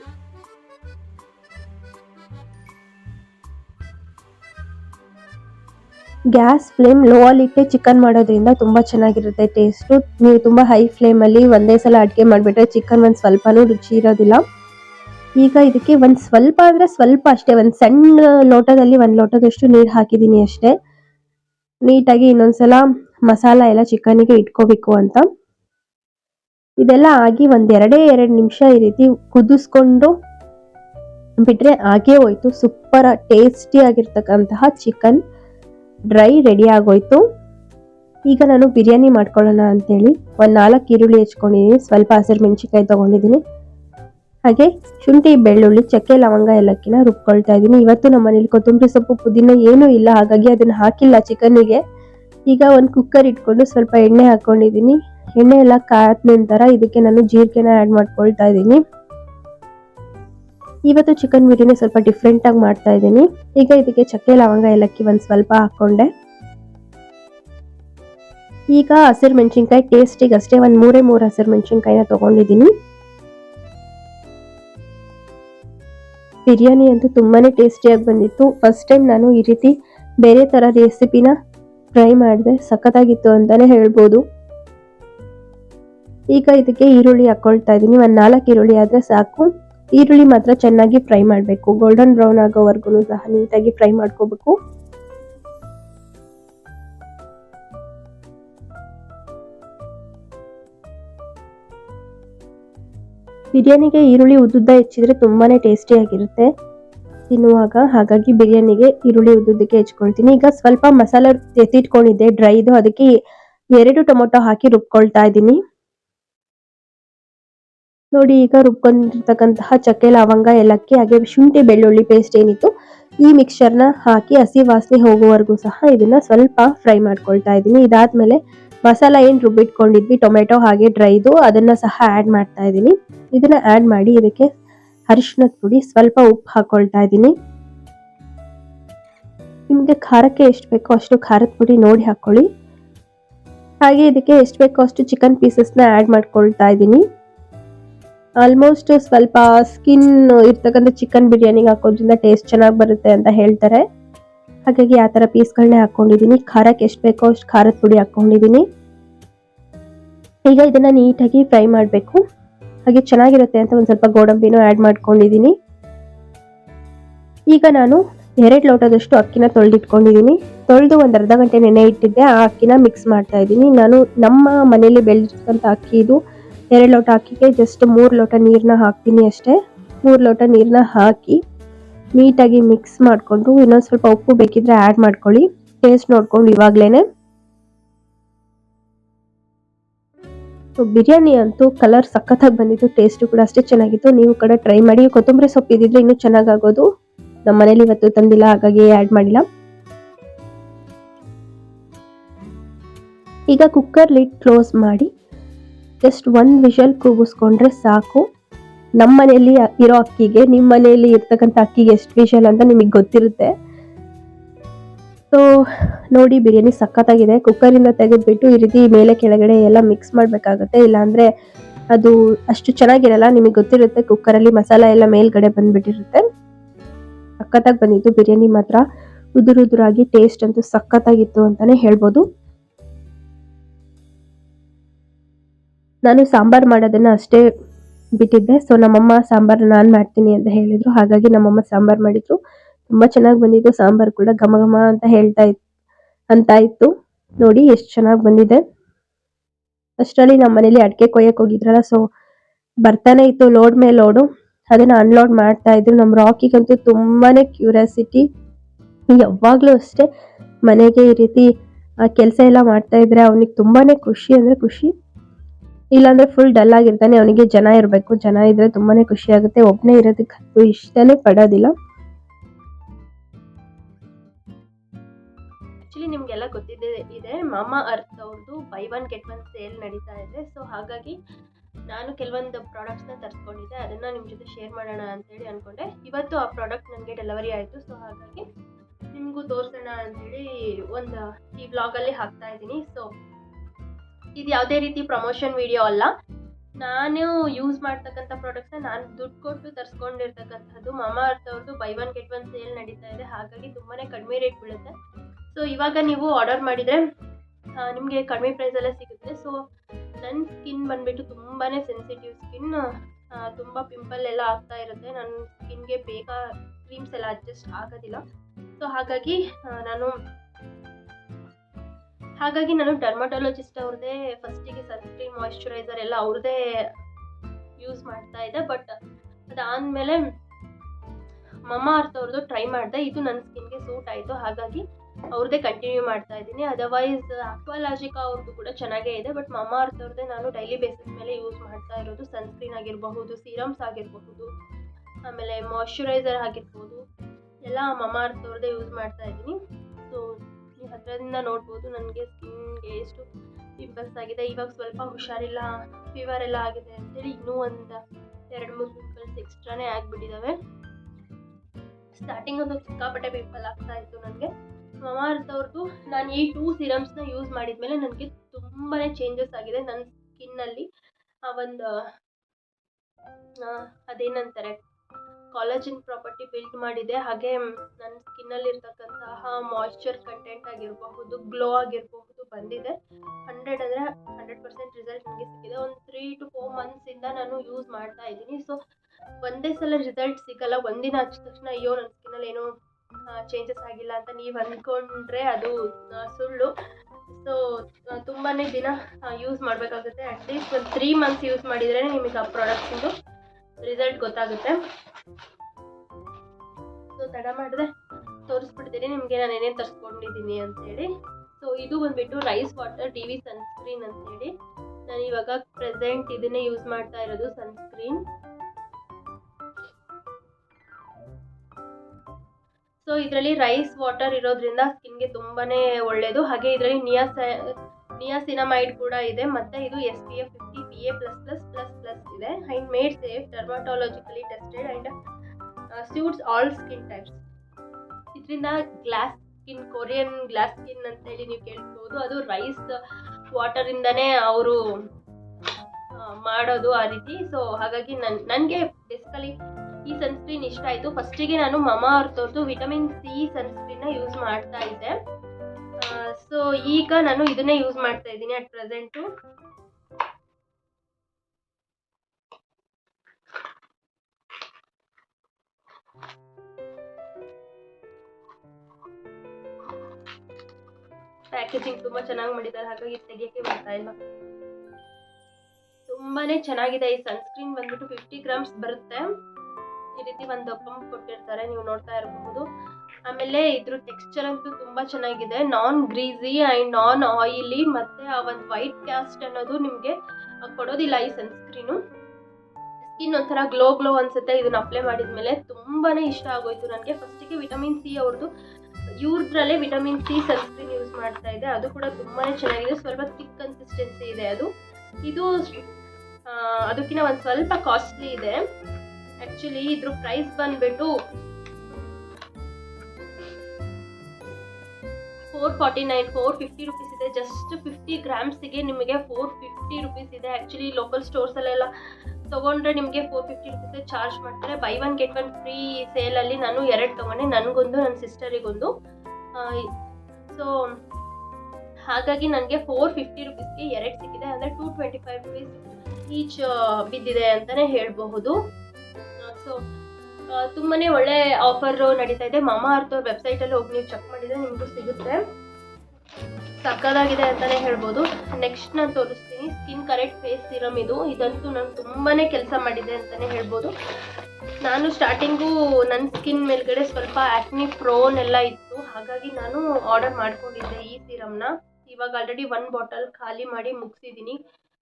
ಗ್ಯಾಸ್ ಫ್ಲೇಮ್ ಲೋ ಅಲ್ಲಿ ಚಿಕನ್ ಮಾಡೋದ್ರಿಂದ ತುಂಬಾ ಚೆನ್ನಾಗಿರುತ್ತೆ ಟೇಸ್ಟ್ ನೀವು ತುಂಬಾ ಹೈ ಫ್ಲೇಮ್ ಅಲ್ಲಿ ಒಂದೇ ಸಲ ಅಡ್ಗೆ ಮಾಡಿಬಿಟ್ರೆ ಚಿಕನ್ ಒಂದ್ ಸ್ವಲ್ಪನೂ ರುಚಿ ಇರೋದಿಲ್ಲ. ಈಗ ಇದಕ್ಕೆ ಒಂದ್ ಸ್ವಲ್ಪ ಅಂದ್ರೆ ಸ್ವಲ್ಪ ಅಷ್ಟೇ, ಒಂದ್ ಸಣ್ಣ ಲೋಟದಲ್ಲಿ ಒಂದ್ ಲೋಟದಷ್ಟು ನೀರ್ ಹಾಕಿದೀನಿ ಅಷ್ಟೇ. ನೀಟಾಗಿ ಇನ್ನೊಂದ್ಸಲ ಮಸಾಲ ಎಲ್ಲ ಚಿಕನ್ಗೆ ಇಟ್ಕೋಬೇಕು ಅಂತ. ಇದೆಲ್ಲ ಆಗಿ ಒಂದೆರಡೇ ಎರಡು ಎರಡ್ ನಿಮಿಷ ಈ ರೀತಿ ಕುದಿಸ್ಕೊಂಡು ಬಿಟ್ರೆ ಆಗೇ ಹೋಯ್ತು. ಸೂಪರ್, ಟೇಸ್ಟಿ ಆಗಿರ್ತಕ್ಕಂತಹ ಚಿಕನ್ ಡ್ರೈ ರೆಡಿ ಆಗೋಯ್ತು. ಈಗ ನಾನು ಬಿರಿಯಾನಿ ಮಾಡ್ಕೊಳ್ಳೋಣ ಅಂತೇಳಿ ಒಂದು ನಾಲ್ಕು ಈರುಳ್ಳಿ ಹೆಚ್ಕೊಂಡಿದ್ದೀನಿ ಸ್ವಲ್ಪ ಹಸಿರು ಮೆಣಸಿನ್ಕಾಯಿ ತೊಗೊಂಡಿದ್ದೀನಿ ಹಾಗೆ ಶುಂಠಿ, ಬೆಳ್ಳುಳ್ಳಿ, ಚಕ್ಕೆ, ಲವಂಗ ಏಲಕ್ಕಿನ ರುಬ್ಕೊಳ್ತಾ ಇದ್ದೀನಿ ಇವತ್ತು ನಮ್ಮ ಮನೇಲಿ ಕೊತ್ತಂಬರಿ ಸೊಪ್ಪು ಪುದೀನ ಏನೂ ಇಲ್ಲ, ಹಾಗಾಗಿ ಅದನ್ನು ಹಾಕಿಲ್ಲ ಚಿಕನ್ನಿಗೆ. ಈಗ ಒಂದು ಕುಕ್ಕರ್ ಇಟ್ಕೊಂಡು ಸ್ವಲ್ಪ ಎಣ್ಣೆ ಹಾಕೊಂಡಿದ್ದೀನಿ ಎಣ್ಣೆ ಎಲ್ಲ ಕಾದ ನಂತರ ಇದಕ್ಕೆ ನಾನು ಜೀರಿಗೆನ ಆ್ಯಡ್ ಮಾಡ್ಕೊಳ್ತಾ ಇದ್ದೀನಿ ಇವತ್ತು ಚಿಕನ್ ಬಿರಿಯಾನಿ ಸ್ವಲ್ಪ ಡಿಫ್ರೆಂಟ್ ಆಗಿ ಮಾಡ್ತಾ ಇದ್ದೀನಿ. ಈಗ ಇದಕ್ಕೆ ಚಕ್ಕೆ, ಲವಂಗ, ಏಲಕ್ಕಿ ಒಂದು ಸ್ವಲ್ಪ ಹಾಕೊಂಡೆ. ಈಗ ಹಸಿರು ಮೆಣಸಿನ್ಕಾಯಿ ಟೇಸ್ಟಿಗೆ ಅಷ್ಟೇ ಒಂದು ಮೂರೇ ಮೂರು ಹಸಿರು ಮೆಣಸಿನ್ಕಾಯಿನ ತಗೊಂಡಿದ್ದೀನಿ. ಬಿರಿಯಾನಿ ಅಂತೂ ತುಂಬಾನೇ ಟೇಸ್ಟಿಯಾಗಿ ಬಂದಿತ್ತು. ಫಸ್ಟ್ ಟೈಮ್ ನಾನು ಈ ರೀತಿ ಬೇರೆ ತರ ರೆಸಿಪಿನ ಟ್ರೈ ಮಾಡಿದೆ. ಸಖತ್ತಾಗಿತ್ತು ಅಂತಾನೆ ಹೇಳ್ಬೋದು. ಈಗ ಇದಕ್ಕೆ ಈರುಳ್ಳಿ ಹಾಕ್ಕೊಳ್ತಾ ಇದ್ದೀನಿ. ಒಂದು ನಾಲ್ಕು ಈರುಳ್ಳಿ ಆದ್ರೆ ಸಾಕು. ಈರುಳ್ಳಿ ಮಾತ್ರ ಚೆನ್ನಾಗಿ ಫ್ರೈ ಮಾಡಬೇಕು. ಗೋಲ್ಡನ್ ಬ್ರೌನ್ ಆಗೋವರೆಗೂ ಸಹ ನೀಟಾಗಿ ಫ್ರೈ ಮಾಡ್ಕೋಬೇಕು. ಬಿರಿಯಾನಿಗೆ ಈರುಳ್ಳಿ ಉದ್ದುದ್ದ ಹೆಚ್ಚಿದ್ರೆ ತುಂಬಾನೇ ಟೇಸ್ಟಿ ಆಗಿರುತ್ತೆ. ತಿನ್ನುವಾಗ ಹಾಗಾಗಿ ಬಿರಿಯಾನಿಗೆ ಈರುಳ್ಳಿ ಉದ್ದುದ್ದಕ್ಕೆ ಹೆಚ್ಕೊಳ್ತೀನಿ. ಈಗ ಸ್ವಲ್ಪ ಮಸಾಲೆ ಎತ್ತಿಟ್ಕೊಂಡಿದ್ದೆ ಡ್ರೈದು ಅದಕ್ಕೆ ಎರಡು ಟೊಮೊಟೊ ಹಾಕಿ ರುಬ್ಕೊಳ್ತಾ ಇದ್ದೀನಿ. ನೋಡಿ, ಈಗ ರುಬ್ಕೊಂಡಿರ್ತಕ್ಕಂತಹ ಚಕ್ಕೆ, ಲವಂಗ, ಏಲಕ್ಕಿ, ಹಾಗೆ ಶುಂಠಿ, ಬೆಳ್ಳುಳ್ಳಿ ಪೇಸ್ಟ್ ಏನಿತ್ತು, ಈ ಮಿಕ್ಸ್ಚರ್ನ ಹಾಕಿ ಹಸಿ ವಾಸನೆ ಹೋಗುವವರೆಗೂ ಸಹ ಇದನ್ನ ಸ್ವಲ್ಪ ಫ್ರೈ ಮಾಡ್ಕೊಳ್ತಾ ಇದ್ದೀನಿ. ಇದಾದ್ಮೇಲೆ ಮಸಾಲ ಏನ್ ರುಬ್ಬಿಟ್ಕೊಂಡಿದ್ವಿ, ಟೊಮೆಟೊ ಹಾಗೆ ಡ್ರೈದು ಅದನ್ನ ಸಹ ಆಡ್ ಮಾಡ್ತಾ ಇದ್ದೀನಿ. ಇದನ್ನ ಆಡ್ ಮಾಡಿ ಇದಕ್ಕೆ ಅರಿಶಿನದ ಪುಡಿ, ಸ್ವಲ್ಪ ಉಪ್ಪು ಹಾಕೊಳ್ತಾ ಇದ್ದೀನಿ. ನಿಮ್ಗೆ ಖಾರಕ್ಕೆ ಎಷ್ಟು ಬೇಕೋ ಅಷ್ಟು ಖಾರದ ಪುಡಿ ನೋಡಿ ಹಾಕೊಳ್ಳಿ. ಹಾಗೆ ಇದಕ್ಕೆ ಎಷ್ಟು ಬೇಕೋ ಅಷ್ಟು ಚಿಕನ್ ಪೀಸಸ್ನ ಆಡ್ ಮಾಡ್ಕೊಳ್ತಾ ಇದ್ದೀನಿ. ಆಲ್ಮೋಸ್ಟ್ ಸ್ವಲ್ಪ ಸ್ಕಿನ್ ಇರ್ತಕ್ಕಂಥ ಚಿಕನ್ ಬಿರಿಯಾನಿಗೆ ಹಾಕೋದ್ರಿಂದ ಟೇಸ್ಟ್ ಚೆನ್ನಾಗಿ ಬರುತ್ತೆ ಅಂತ ಹೇಳ್ತಾರೆ. ಹಾಗಾಗಿ ಆ ಥರ ಪೀಸ್ಗಳನ್ನೇ ಹಾಕೊಂಡಿದ್ದೀನಿ. ಖಾರಕ್ಕೆ ಎಷ್ಟು ಬೇಕೋ ಅಷ್ಟು ಖಾರದ ಪುಡಿ ಹಾಕ್ಕೊಂಡಿದ್ದೀನಿ ಈಗ ಇದನ್ನ ನೀಟಾಗಿ ಫ್ರೈ ಮಾಡಬೇಕು. ಹಾಗೆ ಚೆನ್ನಾಗಿರುತ್ತೆ ಅಂತ ಒಂದು ಸ್ವಲ್ಪ ಗೋಡಂಬಿನೂ ಆ್ಯಡ್ ಮಾಡ್ಕೊಂಡಿದ್ದೀನಿ. ಈಗ ನಾನು ಎರಡು ಲೋಟದಷ್ಟು ಅಕ್ಕಿನ ತೊಳೆದಿಟ್ಕೊಂಡಿದ್ದೀನಿ. ತೊಳೆದು ಒಂದು ಅರ್ಧ ಗಂಟೆ ನೆನೆ ಇಟ್ಟಿದ್ದೆ. ಆ ಅಕ್ಕಿನ ಮಿಕ್ಸ್ ಮಾಡ್ತಾ ಇದ್ದೀನಿ. ನಾನು ನಮ್ಮ ಮನೇಲಿ ಬೆಳೆದಿರ್ತಕ್ಕಂಥ ಅಕ್ಕಿ ಇದು ಎರಡು ಲೋಟ ಅಕ್ಕಿಗೆ ಜಸ್ಟ್ ಮೂರು ಲೋಟ ನೀರನ್ನ ಹಾಕ್ತೀನಿ ಅಷ್ಟೇ. ಮೂರು ಲೋಟ ನೀರನ್ನ ಹಾಕಿ ನೀಟಾಗಿ ಮಿಕ್ಸ್ ಮಾಡಿಕೊಂಡು ಇನ್ನೊಂದು ಸ್ವಲ್ಪ ಉಪ್ಪು ಬೇಕಿದ್ರೆ ಆ್ಯಡ್ ಮಾಡ್ಕೊಳ್ಳಿ. ಟೇಸ್ಟ್ ನೋಡ್ಕೊಂಡು ಇವಾಗ್ಲೇ ಬಿರಿಯಾನಿ ಅಂತೂ ಕಲರ್ ಸಖತ್ತಾಗಿ ಬಂದಿತ್ತು ಟೇಸ್ಟು ಕೂಡ ಅಷ್ಟೇ ಚೆನ್ನಾಗಿತ್ತು. ನೀವು ಕೂಡ ಟ್ರೈ ಮಾಡಿ, ಕೊತ್ತಂಬರಿ ಸೊಪ್ಪು ಇದ್ದಿದ್ರೆ ಇನ್ನೂ ಚೆನ್ನಾಗಾಗೋದು. ನಮ್ಮ ಮನೇಲಿ ಇವತ್ತು ತಂದಿಲ್ಲ, ಹಾಗಾಗಿ ಆ್ಯಡ್ ಮಾಡಿಲ್ಲ. ಈಗ ಕುಕ್ಕರ್ ಲಿಡ್ ಕ್ಲೋಸ್ ಮಾಡಿ ಜಸ್ಟ್ ಒಂದು ವಿಷಲ್ ಕೂಗಿಸ್ಕೊಂಡ್ರೆ ಸಾಕು. ನಮ್ಮ ಮನೆಯಲ್ಲಿ ಇರೋ ಅಕ್ಕಿಗೆ, ನಿಮ್ಮ ಮನೆಯಲ್ಲಿ ಇರ್ತಕ್ಕಂಥ ಅಕ್ಕಿಗೆ ಎಷ್ಟು ವಿಷಲ್ ಅಂತ ನಿಮಗೆ ಗೊತ್ತಿರುತ್ತೆ. ಸೊ ನೋಡಿ, ಬಿರಿಯಾನಿ ಸಖತ್ತಾಗಿದೆ. ಕುಕ್ಕರಿಂದ ತೆಗೆದ್ಬಿಟ್ಟು ಈ ರೀತಿ ಮೇಲೆ ಕೆಳಗಡೆ ಎಲ್ಲ ಮಿಕ್ಸ್ ಮಾಡಬೇಕಾಗುತ್ತೆ. ಇಲ್ಲಾಂದರೆ ಅದು ಅಷ್ಟು ಚೆನ್ನಾಗಿರಲ್ಲ, ನಿಮಗೆ ಗೊತ್ತಿರುತ್ತೆ ಕುಕ್ಕರಲ್ಲಿ ಮಸಾಲ ಎಲ್ಲ ಮೇಲ್ಗಡೆ ಬಂದ್ಬಿಟ್ಟಿರುತ್ತೆ. ಸಖತ್ತಾಗಿ ಬಂದಿತ್ತು. ಬಿರಿಯಾನಿ ಮಾತ್ರ ಉದುರು ಉದುರಾಗಿ ಟೇಸ್ಟ್ ಅಂತೂ ಸಖತ್ತಾಗಿತ್ತು ಅಂತಾನೆ ಹೇಳ್ಬೋದು. ನಾನು ಸಾಂಬಾರ್ ಮಾಡೋದನ್ನ ಅಷ್ಟೇ ಬಿಟ್ಟಿದ್ದೆ. ಸೊ ನಮ್ಮಮ್ಮ ಸಾಂಬಾರ್ ನಾನು ಮಾಡ್ತೀನಿ ಅಂತ ಹೇಳಿದರು. ಹಾಗಾಗಿ ನಮ್ಮಮ್ಮ ಸಾಂಬಾರ್ ಮಾಡಿದ್ರು. ತುಂಬಾ ಚೆನ್ನಾಗಿ ಬಂದಿತ್ತು. ಸಾಂಬಾರ್ ಕೂಡ ಘಮ ಘಮ ಅಂತ ಹೇಳ್ತಾ ಇತ್ತು ಅಂತ ಇತ್ತು. ನೋಡಿ, ಎಷ್ಟು ಚೆನ್ನಾಗಿ ಬಂದಿದೆ. ಅಷ್ಟರಲ್ಲಿ ನಮ್ಮ ಮನೇಲಿ ಅಡಿಕೆ ಕೊಯ್ಯಕ್ಕೆ ಹೋಗಿದ್ರಲ್ಲ ಸೊ ಬರ್ತಾನೆ ಇತ್ತು ಲೋಡ್ ಮೇಲೆ ಲೋಡು ಅದನ್ನ ಅನ್ಲೋಡ್ ಮಾಡ್ತಾ ಇದ್ರು. ನಮ್ಮ ರಾಕಿಗಂತೂ ತುಂಬಾನೇ ಕ್ಯೂರಿಯಾಸಿಟಿ ಯಾವಾಗಲೂ ಅಷ್ಟೇ ಮನೆಗೆ ಈ ರೀತಿ ಕೆಲಸ ಎಲ್ಲ ಮಾಡ್ತಾ ಇದ್ರೆ ಅವನಿಗೆ ತುಂಬಾನೇ ಖುಷಿ ಅಂದ್ರೆ ಖುಷಿ. ಇಲ್ಲಾಂದ್ರೆ ಫುಲ್ ಡಲ್ ಆಗಿರ್ತಾನೆ, ಅವನಿಗೆ ಜನ ಇರಬೇಕು. ಜನ ಇದ್ರೆ ತುಂಬಾನೇ ಖುಷಿ ಆಗುತ್ತೆ. ಒಬ್ಬನೇ ಇರೋದಕ್ಕಂತೂ ಇಷ್ಟನೇ ಪಡೋದಿಲ್ಲ. ಆಕ್ಚುಲಿ ನಿಮ್ಗೆಲ್ಲ ಗೊತ್ತಿದೆ ಇದೆ, ಮಾಮಾ ಅರ್ತ್ ಅವ್ರದ್ದು buy one get one sale ನಡೀತಾ ಇದೆ. ಸೊ ಹಾಗಾಗಿ ನಾನು ಕೆಲವೊಂದು ಪ್ರಾಡಕ್ಟ್ಸ್ನ ತರಿಸ್ಕೊಂಡಿದ್ದೆ, ಅದನ್ನ ನಿಮ್ಮ ಜೊತೆ ಶೇರ್ ಮಾಡೋಣ ಅಂತೇಳಿ ಅನ್ಕೊಂಡೆ. ಇವತ್ತು ಆ ಪ್ರಾಡಕ್ಟ್ ನನಗೆ ಡೆಲಿವರಿ ಆಯಿತು. ಸೊ ಹಾಗಾಗಿ ನಿಮಗೂ ತೋರಿಸೋಣ ಅಂತೇಳಿ ಒಂದು ಈ ವ್ಲಾಗಲ್ಲಿ ಹಾಕ್ತಾ ಇದ್ದೀನಿ. ಸೊ ಇದು ಯಾವುದೇ ರೀತಿ ಪ್ರಮೋಷನ್ ವಿಡಿಯೋ ಅಲ್ಲ. ನಾನು ಯೂಸ್ ಮಾಡ್ತಕ್ಕಂಥ ಪ್ರಾಡಕ್ಟ್ಸ್ನ ನಾನು ದುಡ್ಡು ಕೊಟ್ಟು ತರಿಸ್ಕೊಂಡಿರ್ತಕ್ಕಂಥದ್ದು ಮಾಮಾ ಅರ್ಥವ್ರದ್ದು buy one get one sale ನಡೀತಾ ಇದೆ. ಹಾಗಾಗಿ ತುಂಬಾ ಕಡಿಮೆ ರೇಟ್ ಬೀಳುತ್ತೆ. ಸೊ ಇವಾಗ ನೀವು ಆರ್ಡರ್ ಮಾಡಿದರೆ ನಿಮಗೆ ಕಡಿಮೆ ಪ್ರೈಸಲ್ಲೇ ಸಿಗುತ್ತೆ. ಸೊ ನನ್ನ ಸ್ಕಿನ್ ಬಂದುಬಿಟ್ಟು ತುಂಬಾ ಸೆನ್ಸಿಟಿವ್ ಸ್ಕಿನ್ ತುಂಬ ಪಿಂಪಲ್ ಎಲ್ಲ ಆಗ್ತಾ ಇರುತ್ತೆ. ನನ್ನ ಸ್ಕಿನ್ಗೆ ಬೇಗ ಕ್ರೀಮ್ಸ್ ಎಲ್ಲ ಅಡ್ಜಸ್ಟ್ ಆಗೋದಿಲ್ಲ. ಸೊ ಹಾಗಾಗಿ ನಾನು ಹಾಗಾಗಿ ನಾನು ಡರ್ಮಟಾಲಜಿಸ್ಟ್ ಅವ್ರದ್ದೇ ಫಸ್ಟಿಗೆ ಸನ್ಸ್ಕ್ರೀನ್ ಮಾಯಿಶ್ಚರೈಸರ್ ಎಲ್ಲ ಅವ್ರದ್ದೇ ಯೂಸ್ ಮಾಡ್ತಾ ಇದ್ದೆ. ಬಟ್ ಅದಾದಮೇಲೆ ಮಮ್ಮ ಅರ್ಥ ಅವ್ರದ್ದು ಟ್ರೈ ಮಾಡಿದೆ. ಇದು ನನ್ನ ಸ್ಕಿನ್ಗೆ ಸೂಟ್ ಆಯಿತು. ಹಾಗಾಗಿ ಅವ್ರದ್ದೇ ಕಂಟಿನ್ಯೂ ಮಾಡ್ತಾ ಇದ್ದೀನಿ. ಅದರ್ವೈಸ್ ಅಕ್ವಾಲಾಜಿಕಾ ಅವ್ರದ್ದು ಕೂಡ ಚೆನ್ನಾಗೇ ಇದೆ. ಬಟ್ ಮಮ್ಮ ಅರ್ಥ ಅವ್ರದ್ದೇ ನಾನು ಡೈಲಿ ಬೇಸಿಸ್ ಮೇಲೆ ಯೂಸ್ ಮಾಡ್ತಾ ಇರೋದು. ಸನ್ಸ್ಕ್ರೀನ್ ಆಗಿರಬಹುದು ಸೀರಮ್ಸ್ ಆಗಿರಬಹುದು, ಆಮೇಲೆ ಮಾಯಶ್ಚರೈಸರ್ ಆಗಿರ್ಬೋದು. ಎಲ್ಲ ಮಮ್ಮ ಅರ್ಥ ಅವ್ರದ್ದೇ ಯೂಸ್ ಮಾಡ್ತಾ ಇದ್ದೀನಿ. ನೀವು ಹತ್ತಿರದಿಂದ ನೋಡ್ಬೋದು, ನನಗೆ ಸ್ಕಿನ್ಗೆ ಎಷ್ಟು ಪಿಂಪಲ್ಸ್ ಆಗಿದೆ. ಇವಾಗ ಸ್ವಲ್ಪ ಹುಷಾರಿಲ್ಲ ಫೀವರ್ ಎಲ್ಲ ಆಗಿದೆ ಅಂತೇಳಿ ಇನ್ನೂ ಒಂದು ಎರಡು, ಮೂರು ಪಿಂಪಲ್ಸ್ ಎಕ್ಸ್ಟ್ರಾನೇ ಆಗಿಬಿಟ್ಟಿದ್ದಾವೆ ಸ್ಟಾರ್ಟಿಂಗ್ ಒಂದು ಸಿಕ್ಕಾಪಟ್ಟೆ ಪಿಂಪಲ್ ಆಗ್ತಾ ಇತ್ತು ನನಗೆ. ಮಮಾರ್ಥವ್ರದ್ದು ನಾನು ಈ ಟೂ ಸಿರಮ್ಸ್ನ ಯೂಸ್ ಮಾಡಿದ್ಮೇಲೆ ನನಗೆ ತುಂಬಾ ಚೇಂಜಸ್ ಆಗಿದೆ ನನ್ನ ಸ್ಕಿನ್ನಲ್ಲಿ ಆ ಒಂದು ಅದೇನಂತಾರೆ? ಕಾಲೇಜಿನ ಪ್ರಾಪರ್ಟಿ ಬಿಲ್ಡ್ ಮಾಡಿದೆ. ಹಾಗೆ ನನ್ನ ಸ್ಕಿನ್ನಲ್ಲಿ ಇರ್ತಕ್ಕಂತಹ ಮಾಯ್ಶ್ಚರ್ ಕಂಟೆಂಟ್ ಆಗಿರಬಹುದು ಗ್ಲೋ ಆಗಿರಬಹುದು ಬಂದಿದೆ. ಹಂಡ್ರೆಡ್ ಅಂದರೆ ಹಂಡ್ರೆಡ್ ಪರ್ಸೆಂಟ್ ರಿಸಲ್ಟ್ ನನಗೆ ಸಿಕ್ಕಿದೆ. ಒಂದು ತ್ರೀ ಟು ಫೋರ್ ಮಂತ್ಸಿಂದ ನಾನು ಯೂಸ್ ಮಾಡ್ತಾ ಇದ್ದೀನಿ. ಸೊ ಒಂದೇ ಸಲ ರಿಸಲ್ಟ್ ಸಿಗಲ್ಲ. ಒಂದಿನ ಹಚ್ಚಿದ ತಕ್ಷಣ, ಅಯ್ಯೋ ನನ್ನ ಸ್ಕಿನ್ನಲ್ಲಿ ಏನೋ ಚೇಂಜಸ್ ಆಗಿಲ್ಲ ಅಂತ ನೀವು ಅಂದ್ಕೊಂಡ್ರೆ ಅದು ಸುಳ್ಳು. ಸೊ ತುಂಬಾ ದಿನ ಯೂಸ್ ಮಾಡಬೇಕಾಗುತ್ತೆ. ಅಟ್ಲೀಸ್ಟ್ ಒಂದು ತ್ರೀ ಮಂತ್ಸ್ ಯೂಸ್ ಮಾಡಿದ್ರೇ ನಿಮಗೆ ಆ ಪ್ರಾಡಕ್ಟಿಂದು ರಿಸಲ್ಟ್ ಗೊತ್ತಾಗುತ್ತೆ. ಸೊ ತಡ ಮಾಡಿದೆ ತೋರಿಸ್ಬಿಡ್ತೀನಿ. ನಿಮಗೆ ನಾನು ಏನೇನು ತರಿಸ್ಕೊಂಡಿದ್ದೀನಿ ಅಂತೇಳಿ. ಸೊ ಇದು ಬಂದ್ಬಿಟ್ಟು rice water T V sunscreen ಅಂತೇಳಿ. ನಾನು ಇವಾಗ ಪ್ರೆಸೆಂಟ್ ಇದನ್ನೇ ಯೂಸ್ ಮಾಡ್ತಾ ಇರೋದು ಸನ್ಸ್ಕ್ರೀನ್ ಸೊ ಇದರಲ್ಲಿ ರೈಸ್ ವಾಟರ್ ಇರೋದ್ರಿಂದ ಸ್ಕಿನ್ಗೆ ತುಂಬಾನೇ ಒಳ್ಳೆಯದು ಹಾಗೆ ಇದರಲ್ಲಿ ನಿಯಾಸ ನಿಯಾಸಿನಮೈಡ್ ಕೂಡ ಇದೆ. ಮತ್ತೆ ಇದು S P F fifty P A plus plus plus ಇದೆ. And made safe dermatologically tested and suits all skin types ಇದರಿಂದ glass skin Korean glass skin ಅಂತ ಹೇಳಿ ನೀವು ಕೇಳ್ಬೋದು. ಅದು ರೈಸ್ ವಾಟರಿಂದನೇ ಅವರು ಮಾಡೋದು ಆ ರೀತಿ. ಸೊ ಹಾಗಾಗಿ ನನ್, ನನಗೆ ಬೇಸಿಕಲಿ ಈ ಸನ್ಸ್ಕ್ರೀನ್ ಇಷ್ಟ ಆಯಿತು. ಫಸ್ಟಿಗೆ ನಾನು ಮಮಾ ಅವ್ರದ್ದು ವಿಟಮಿನ್ ಸಿ ಸನ್ಸ್ಕ್ರೀನ್ನ ಯೂಸ್ ಮಾಡ್ತಾ ಇದ್ದೆ. ಸೊ ಈಗ ನಾನು ಇದನ್ನೇ ಯೂಸ್ ಮಾಡ್ತಾ ಇದ್ದೀನಿ ಅಟ್ ಪ್ರೆಸೆಂಟು ಪ್ಯಾಕೇಜಿಂಗ್ ತುಂಬಾ ಚೆನ್ನಾಗಿ ಮಾಡಿದ್ದಾರೆ. ಹಾಗಾಗಿ ತೆಗಿಯಕ್ಕೆ ಬರ್ತಾ ಇಲ್ಲ. ತುಂಬಾನೇ ಚೆನ್ನಾಗಿದೆ. ಈ ಸನ್ಸ್ಕ್ರೀನ್ ಬಂದ್ಬಿಟ್ಟು ಫಿಫ್ಟಿ ಗ್ರಾಮ್ಸ್ ಬರುತ್ತೆ. ಈ ರೀತಿ ಒಂದು ಪಂಪ್ ಕೊಟ್ಟಿರ್ತಾರೆ. ನೀವು ನೋಡ್ತಾ ಇರಬಹುದು ಆಮೇಲೆ ಇದ್ರ ಟೆಕ್ಸ್ಚರ್ ಅಂತೂ ತುಂಬಾ ಚೆನ್ನಾಗಿದೆ. Non greasy and non oily ಮತ್ತೆ ಆ ಒಂದು ವೈಟ್ ಕ್ಯಾಸ್ಟ್ ಅನ್ನೋದು ನಿಮಗೆ ಕೊಡೋದಿಲ್ಲ ಈ ಸನ್ಸ್ಕ್ರೀನು ಸ್ಕಿನ್ ಒಂಥರ ಗ್ಲೋ ಗ್ಲೋ ಅನ್ಸುತ್ತೆ. ಇದನ್ನ ಅಪ್ಲೈ ಮಾಡಿದ್ಮೇಲೆ ತುಂಬಾನೇ ಇಷ್ಟ ಆಗೋಯ್ತು ನನಗೆ ಫಸ್ಟಿಗೆ ವಿಟಮಿನ್ ಸಿ ಅವ್ರದ್ದು ಇವ್ರದ್ರಲ್ಲೇ ವಿಟಮಿನ್ ಸಿ ಸನ್ಸ್ಕ್ರೀನ್ ಯೂಸ್ ಮಾಡ್ತಾ ಇದೆ. ಅದು ಕೂಡ ತುಂಬಾನೇ ಚೆನ್ನಾಗಿದೆ. ಸ್ವಲ್ಪ ತಿಕ್ ಕನ್ಸಿಸ್ಟೆನ್ಸಿ ಇದೆ ಅದು. ಇದು ಅದಕ್ಕಿಂತ ಒಂದು ಸ್ವಲ್ಪ ಕಾಸ್ಟ್ಲಿ ಇದೆ. ಆಕ್ಚುಲಿ ಇದ್ರ ಪ್ರೈಸ್ ಬಂದ್ಬಿಟ್ಟು four forty nine four fifty rupees ಇದೆ ಜಸ್ಟ್ ಫಿಫ್ಟಿ ಗ್ರಾಮ್ಸಿಗೆ ನಿಮಗೆ ಫೋರ್ ಫಿಫ್ಟಿ ರುಪೀಸ್ ಇದೆ. ಆ್ಯಕ್ಚುಲಿ ಲೋಕಲ್ ಸ್ಟೋರ್ಸಲ್ಲೆಲ್ಲ ತೊಗೊಂಡ್ರೆ ನಿಮಗೆ ಫೋರ್ ಫಿಫ್ಟಿ ರುಪೀಸ್ ಚಾರ್ಜ್ ಮಾಡ್ತಾರೆ. Buy one get one free ಸೇಲಲ್ಲಿ ನಾನು ಎರಡು ತೊಗೊಂಡೆ. ನನಗೊಂದು ನನ್ನ ಸಿಸ್ಟರಿಗೊಂದು ಸೊ ಹಾಗಾಗಿ ನನಗೆ ಫೋರ್ ಫಿಫ್ಟಿ ರುಪೀಸ್ಗೆ ಎರಡು ಸಿಕ್ಕಿದೆ. ಅಂದರೆ two twenty five rupees each ಬಿದ್ದಿದೆ ಅಂತಲೇ ಹೇಳಬಹುದು. ಸೊ ತುಂಬಾ ಒಳ್ಳೆ ಆಫರ್ ನಡೀತಾ ಇದೆ. ಮಾಮಾ ಅರ್ಥ ವೆಬ್ಸೈಟಲ್ಲಿ ಹೋಗಿ ನೀವು ಚೆಕ್ ಮಾಡಿದರೆ ನಿಮಗೂ ಸಿಗುತ್ತೆ. ಸಕ್ಕದಾಗಿದೆ ಅಂತಲೇ ಹೇಳ್ಬೋದು ನೆಕ್ಸ್ಟ್ ನಾನು ತೋರಿಸ್ತೀನಿ. ಕರೆಕ್ಟ್ ಫೇಸ್ ಸಿರಮ್ ಇದು. ಇದಂತೂ ನಾನು ತುಂಬಾ ಕೆಲಸ ಮಾಡಿದೆ ಅಂತಲೇ ಹೇಳ್ಬೋದು. ನಾನು ಸ್ಟಾರ್ಟಿಂಗು ನನ್ನ ಸ್ಕಿನ್ ಮೇಲ್ಗಡೆ ಸ್ವಲ್ಪ ಆ್ಯಕ್ನಿ ಪ್ರೋನ್ ಎಲ್ಲ ಇತ್ತು. ಹಾಗಾಗಿ ನಾನು ಆರ್ಡರ್ ಮಾಡ್ಕೊಂಡಿದ್ದೆ ಈ ಸಿರಮ್ನ ಇವಾಗ ಆಲ್ರೆಡಿ ಒನ್ ಬಾಟಲ್ ಖಾಲಿ ಮಾಡಿ ಮುಗಿಸಿದ್ದೀನಿ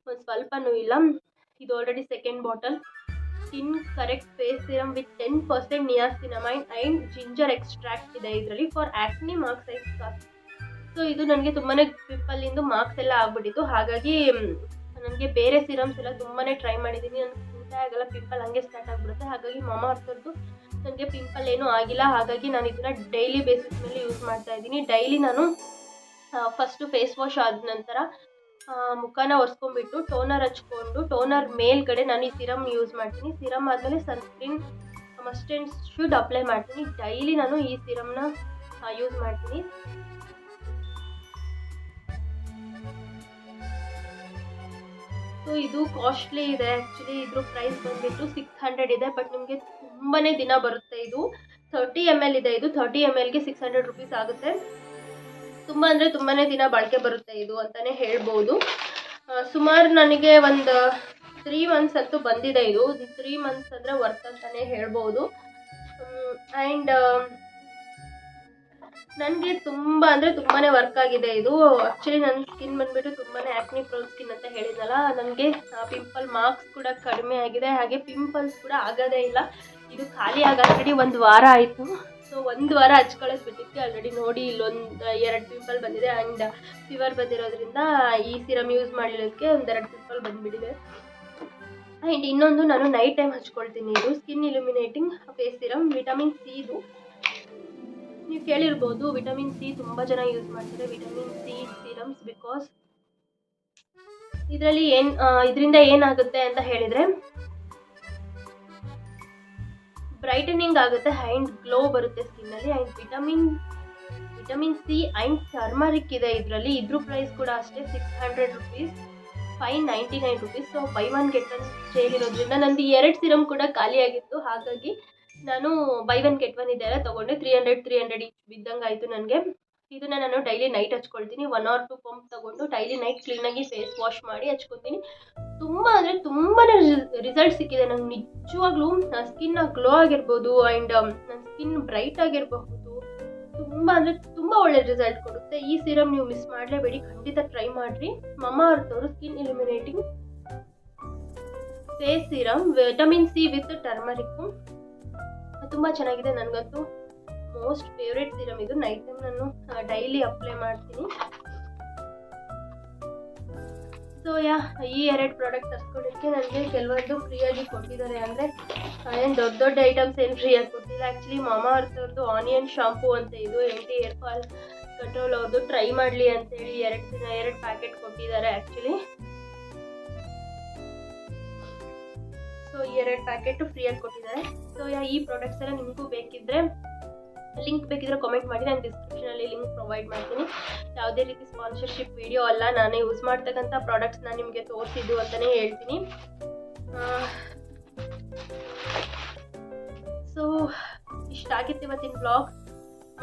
ಒಂದು ಸ್ವಲ್ಪನೂ ಇಲ್ಲ. ಇದು already second bottle skin correct face serum with ten percent niacinamide and ginger extract ಇದೆ ಇದರಲ್ಲಿ for acne marks is so ಇದು ನನಗೆ ತುಂಬಾ ಪಿಪ್ಪಲ್ಲಿಂದು ಮಾರ್ಕ್ಸ್ ಎಲ್ಲ ಆಗ್ಬಿಟ್ಟಿತ್ತು. ಹಾಗಾಗಿ ನನಗೆ ಬೇರೆ ಸಿರಮ್ಸ್ ಎಲ್ಲ ತುಂಬಾ ಟ್ರೈ ಮಾಡಿದ್ದೀನಿ ನನಗೆ ಸೂಟ ಆಗಲ್ಲ ಪಿಂಪಲ್ ಹಂಗೆ ಸ್ಟಾರ್ಟ್ ಆಗಿಬಿಡುತ್ತೆ. ಹಾಗಾಗಿ ಮಾಮ ಅರ್ಥದ್ದು ನನಗೆ ಪಿಂಪಲ್ ಏನೂ ಆಗಿಲ್ಲ. ಹಾಗಾಗಿ ನಾನು ಇದನ್ನ ಡೈಲಿ ಬೇಸಿಸ್ ಮೇಲೆ ಯೂಸ್ ಮಾಡ್ತಾ ಇದ್ದೀನಿ. ಡೈಲಿ ನಾನು ಫಸ್ಟು ಫೇಸ್ ವಾಶ್ ಆದ ನಂತರ ಮುಖಾನ ಒರೆಸ್ಕೊಂಡ್ಬಿಟ್ಟು ಟೋನರ್ ಹಚ್ಕೊಂಡು ಟೋನರ್ ಮೇಲ್ಗಡೆ ನಾನು ಈ ಸಿರಮ್ ಯೂಸ್ ಮಾಡ್ತೀನಿ. ಸಿರಮ್ ಆದಮೇಲೆ sunscreen must and should apply ಮಾಡ್ತೀನಿ. ಡೈಲಿ ನಾನು ಈ ಸಿರಮ್ನ ಯೂಸ್ ಮಾಡ್ತೀನಿ. ಸೊ ಇದು ಕಾಸ್ಟ್ಲಿ ಇದೆ. ಆ್ಯಕ್ಚುಲಿ ಇದ್ರ ಪ್ರೈಸ್ ಬಂದ್ಬಿಟ್ಟು ಸಿಕ್ಸ್ ಹಂಡ್ರೆಡ್ ಇದೆ ಬಟ್ ನಿಮಗೆ ತುಂಬಾನೇ ದಿನ ಬರುತ್ತೆ ಇದು. ತರ್ಟಿ ಎಂ ಎಲ್ ಇದೆ ಇದು. ತರ್ಟಿ ಎಂ ಎಲ್ಗೆ ಸಿಕ್ಸ್ ಹಂಡ್ರೆಡ್ ರುಪೀಸ್ ಆಗುತ್ತೆ. ತುಂಬ ಅಂದರೆ ತುಂಬಾನೇ ದಿನ ಬಾಳಿಕೆ ಬರುತ್ತೆ ಇದು ಅಂತಲೇ ಹೇಳ್ಬೋದು. ಸುಮಾರು ನನಗೆ ಒಂದು ತ್ರೀ ಮಂತ್ಸ್ ಅಂತೂ ಬಂದಿದೆ ಇದು. ತ್ರೀ ಮಂತ್ಸ್ ಅಂದರೆ ವರ್ತ್ ಅಂತಲೇ ಹೇಳ್ಬೋದು. ಆ್ಯಂಡ್ ನನಗೆ ತುಂಬ ಅಂದರೆ ತುಂಬಾ ವರ್ಕ್ ಆಗಿದೆ ಇದು. ಆ್ಯಕ್ಚುಲಿ ನನ್ನ ಸ್ಕಿನ್ ಬಂದ್ಬಿಟ್ಟು ತುಂಬಾ ಆ್ಯಕ್ನಿ ಪ್ರೋನ್ ಸ್ಕಿನ್ ಅಂತ ಹೇಳಿದ್ನಲ್ಲ, ನನಗೆ ಪಿಂಪಲ್ ಮಾರ್ಕ್ಸ್ ಕೂಡ ಕಡಿಮೆ ಆಗಿದೆ. ಹಾಗೆ ಪಿಂಪಲ್ಸ್ ಕೂಡ ಆಗೋದೇ ಇಲ್ಲ. ಇದು ಖಾಲಿ ಆಗ ಆಲ್ರೆಡಿ ಒಂದು ವಾರ ಆಯಿತು. ಸೊ ಒಂದು ವಾರ ಹಚ್ಕೊಳ್ಳೋದು ಬಿಟ್ಟಿದ್ದೆ. ಆಲ್ರೆಡಿ ನೋಡಿ ಇಲ್ಲೊಂದು ಎರಡು ಪಿಂಪಲ್ ಬಂದಿದೆ. ಆ್ಯಂಡ್ ಫೀವರ್ ಬಂದಿರೋದ್ರಿಂದ ಈ ಸಿರಮ್ ಯೂಸ್ ಮಾಡಿರೋದಕ್ಕೆ ಒಂದೆರಡು ಪಿಂಪಲ್ ಬಂದುಬಿಟ್ಟಿದೆ. ಆ್ಯಂಡ್ ಇನ್ನೊಂದು ನಾನು ನೈಟ್ ಟೈಮ್ ಹಚ್ಕೊಳ್ತೀನಿ. ಇದು skin illuminating face serum vitamin C ಇದು. ನೀವು ಕೇಳಿರ್ಬೋದು ವಿಟಮಿನ್ ಸಿ ತುಂಬ ಜನ ಯೂಸ್ ಮಾಡ್ತಾರೆ. ವಿಟಮಿನ್ ಸಿ ಸಿರಮ್ಸ್ ಬಿಕಾಸ್ ಇದರಲ್ಲಿ ಏನು ಇದರಿಂದ ಏನಾಗುತ್ತೆ ಅಂತ ಹೇಳಿದರೆ ಬ್ರೈಟನಿಂಗ್ ಆಗುತ್ತೆ ಆ್ಯಂಡ್ ಗ್ಲೋ ಬರುತ್ತೆ ಸ್ಕಿನ್ನಲ್ಲಿ and vitamin vitamin C and turmeric ಇದೆ ಇದರಲ್ಲಿ. ಇದ್ರ ಪ್ರೈಸ್ ಕೂಡ ಅಷ್ಟೇ six hundred rupees five ninety nine rupees so buy one get one sale ಇರೋದ್ರಿಂದ ನಂದು ಎರಡು ಸಿರಮ್ ಕೂಡ ಖಾಲಿಯಾಗಿತ್ತು. ಹಾಗಾಗಿ ನಾನು ಬೈ ಒನ್ ಗೆಟ್ ಒನ್ ಇದೆಲ್ಲ ತೊಗೊಂಡೆ. ತ್ರೀ ಹಂಡ್ರೆಡ್ ತ್ರೀ ಹಂಡ್ರೆಡ್ ಇಚ್ ಬಿದ್ದಂಗೆ ಆಯಿತು ನನಗೆ. ಇದನ್ನ ನಾನು ಡೈಲಿ ನೈಟ್ ಹಚ್ಕೊಳ್ತೀನಿ. ಒನ್ ಆರ್ ಟು ಪಂಪ್ ತೊಗೊಂಡು ಡೈಲಿ ನೈಟ್ ಕ್ಲೀನಾಗಿ ಫೇಸ್ ವಾಶ್ ಮಾಡಿ ಹಚ್ಕೊತೀನಿ. ತುಂಬ ಅಂದರೆ ತುಂಬಾ ರಿಸಲ್ಟ್ ಸಿಕ್ಕಿದೆ. ನಂಗೆ ನಿಜವಾಗ್ಲೂ ನನ್ನ ಸ್ಕಿನ್ನ ಗ್ಲೋ ಆಗಿರ್ಬೋದು ಆ್ಯಂಡ್ ನನ್ನ ಸ್ಕಿನ್ ಬ್ರೈಟ್ ಆಗಿರಬಹುದು. ತುಂಬ ಅಂದರೆ ತುಂಬ ಒಳ್ಳೆ ರಿಸಲ್ಟ್ ಕೊಡುತ್ತೆ. ಈ ಸೀರಮ್ ನೀವು ಮಿಸ್ ಮಾಡಲೇಬೇಡಿ. ಖಂಡಿತ ಟ್ರೈ ಮಾಡಿರಿ. ಮಮ್ಮ ಅರ್ಥವರು skin illuminating face serum vitamin C with turmeric ತುಂಬ ಚೆನ್ನಾಗಿದೆ. ನನಗಂತೂ ಮೋಸ್ಟ್ ಫೇವ್ರೆಟ್ ಸಿರಮ್ ಇದು. ನೈಟ್ ಟೈಮ್ ನಾನು ಡೈಲಿ ಅಪ್ಲೈ ಮಾಡ್ತೀನಿ. ಸೊ ಯಾ, ಈ ಎರಡು ಪ್ರಾಡಕ್ಟ್ ತರ್ಸ್ಕೊಂಡಿದ್ದಕ್ಕೆ ನನಗೆ ಕೆಲವೊಂದು ಫ್ರೀಯಾಗಿ ಕೊಟ್ಟಿದ್ದಾರೆ. ಅಂದರೆ ಏನು ದೊಡ್ಡ ದೊಡ್ಡ ಐಟಮ್ಸ್ ಏನು ಫ್ರೀಯಾಗಿ ಕೊಟ್ಟಿಲ್ಲ. ಆ್ಯಕ್ಚುಲಿ ಮಾಮಾ ಅರ್ಥವ್ರದ್ದು ಆನಿಯನ್ ಶಾಂಪೂ ಅಂತ ಇದು ಎಂಟಿ ಏರ್ ಫಾಲ್ ಕಂಟ್ರೋಲ್ ಅವ್ರದ್ದು ಟ್ರೈ ಮಾಡಲಿ ಅಂತೇಳಿ ಎರಡು ದಿನ, ಎರಡು ಪ್ಯಾಕೆಟ್ ಕೊಟ್ಟಿದ್ದಾರೆ ಆ್ಯಕ್ಚುಲಿ ಸೊ ಈ ಎರಡು ಪ್ಯಾಕೆಟ್ ಫ್ರೀಯಾಗಿ ಕೊಟ್ಟಿದ್ದಾರೆ. ಸೊ ಈ ಪ್ರಾಡಕ್ಟ್ಸ್ ಎಲ್ಲ ನಿಮಗೂ ಬೇಕಿದ್ರೆ ಲಿಂಕ್ ಬೇಕಿದ್ರೆ ಕಾಮೆಂಟ್ ಮಾಡಿ. ನಾನು ಡಿಸ್ಕ್ರಿಪ್ಷನಲ್ಲಿ ಲಿಂಕ್ ಪ್ರೊವೈಡ್ ಮಾಡ್ತೀನಿ. ಯಾವುದೇ ರೀತಿ ಸ್ಪಾನ್ಸರ್ಶಿಪ್ ವಿಡಿಯೋ ಅಲ್ಲ, ನಾನು ಯೂಸ್ ಮಾಡ್ತಕ್ಕಂಥ ಪ್ರಾಡಕ್ಟ್ಸ್ನ ನಿಮಗೆ ತೋರಿಸಿದ್ದು ಅಂತಲೇ ಹೇಳ್ತೀನಿ. ಸೊ ಇಷ್ಟಾಗಿತ್ತು ಇವತ್ತಿನ ಬ್ಲಾಗ್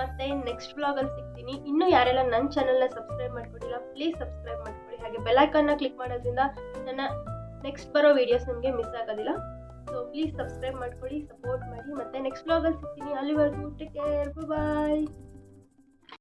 ಮತ್ತೆ ನೆಕ್ಸ್ಟ್ ಬ್ಲಾಗಲ್ಲಿ ಸಿಗ್ತೀನಿ. ಇನ್ನೂ ಯಾರೆಲ್ಲ ನನ್ನ ಚಾನಲ್ನ ಸಬ್ಸ್ಕ್ರೈಬ್ ಮಾಡ್ಕೊಂಡಿಲ್ಲ ಪ್ಲೀಸ್ ಸಬ್ಸ್ಕ್ರೈಬ್ ಮಾಡ್ಕೊಳ್ಳಿ. ಹಾಗೆ ಬೆಲ್ಲೈಕನ್ನ ಕ್ಲಿಕ್ ಮಾಡೋದ್ರಿಂದ ನನ್ನ ನೆಕ್ಸ್ಟ್ ಬರೋ ವೀಡಿಯೋಸ್ ನಿಮಗೆ ಮಿಸ್ ಆಗೋದಿಲ್ಲ. ಸೊ ಪ್ಲೀಸ್ ಸಬ್ಸ್ಕ್ರೈಬ್ ಮಾಡ್ಕೊಳ್ಳಿ ಸಪೋರ್ಟ್ ಮಾಡಿ. ಮತ್ತೆ ನೆಕ್ಸ್ಟ್ ಬ್ಲಾಗಲ್ಲಿ ಸಿಗ್ತೀನಿ. ಅಲ್ಲಿವರೆಗೂ ಟೇಕ್ ಕೇರ್ ಬಾಯ್